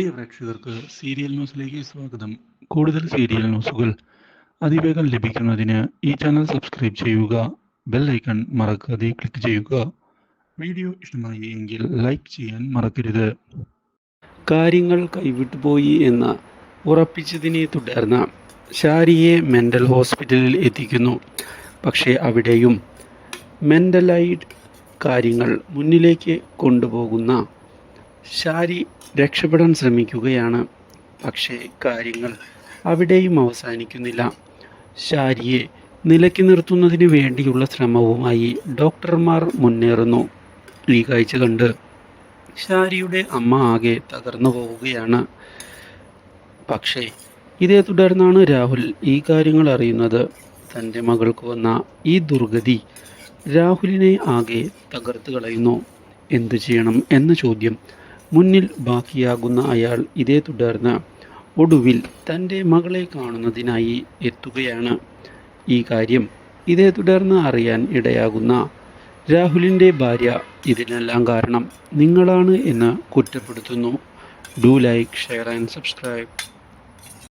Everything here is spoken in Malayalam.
പ്രിയ പ്രേക്ഷകർക്ക് സീരിയൽ ന്യൂസിലേക്ക് സ്വാഗതം. കൂടുതൽ സീരിയൽ ന്യൂസുകൾ അതിവേഗം ലഭിക്കുന്നതിന് ഈ ചാനൽ സബ്സ്ക്രൈബ് ചെയ്യുക ബെൽ ഐക്കൺ മറക്കാതെ ക്ലിക്ക് ചെയ്യുക. വീഡിയോ ഇഷ്ടമായി എങ്കിൽ ലൈക്ക് ചെയ്യാൻ മറക്കരുത്. കാര്യങ്ങൾ കൈവിട്ടുപോയി എന്ന് ഉറപ്പിച്ചതിനെ തുടർന്ന് ഷാരിയെ മെന്റൽ ഹോസ്പിറ്റലിൽ എത്തിക്കുന്നു. പക്ഷേ അവിടെയും മെന്റലൈഡ് കാര്യങ്ങൾ മുന്നിലേക്ക് കൊണ്ടുപോകുന്ന ഷാരി രക്ഷപ്പെടാൻ ശ്രമിക്കുകയാണ്. പക്ഷേ കാര്യങ്ങൾ അവിടെയും അവസാനിക്കുന്നില്ല. ഷാരിയെ നിലക്കി നിർത്തുന്നതിന് വേണ്ടിയുള്ള ശ്രമവുമായി ഡോക്ടർമാർ മുന്നേറുന്നു. ഈ കാഴ്ച കണ്ട് ഷാരിയുടെ അമ്മ ആകെ തകർന്നു പോവുകയാണ്. പക്ഷേ ഇതേ തുടർന്നാണ് രാഹുൽ ഈ കാര്യങ്ങൾ അറിയുന്നത്. തന്റെ മകൾക്ക് വന്ന ഈ ദുർഗതി രാഹുലിനെ ആകെ തകർത്ത് കളയുന്നു. എന്തു ചെയ്യണം എന്ന ചോദ്യം മുന്നിൽ ബാക്കിയാകുന്ന അയാൾ ഇതേ തുടർന്ന് ഒടുവിൽ തന്റെ മകളെ കാണുന്നതിനായി എത്തുകയാണ്. ഈ കാര്യം ഇതേ തുടർന്ന് അറിയാൻ ഇടയാകുന്ന രാഹുലിന്റെ ഭാര്യ ഇതിനെല്ലാം കാരണം നിങ്ങളാണ് എന്ന് കുറ്റപ്പെടുത്തുന്നു. Do like share and subscribe.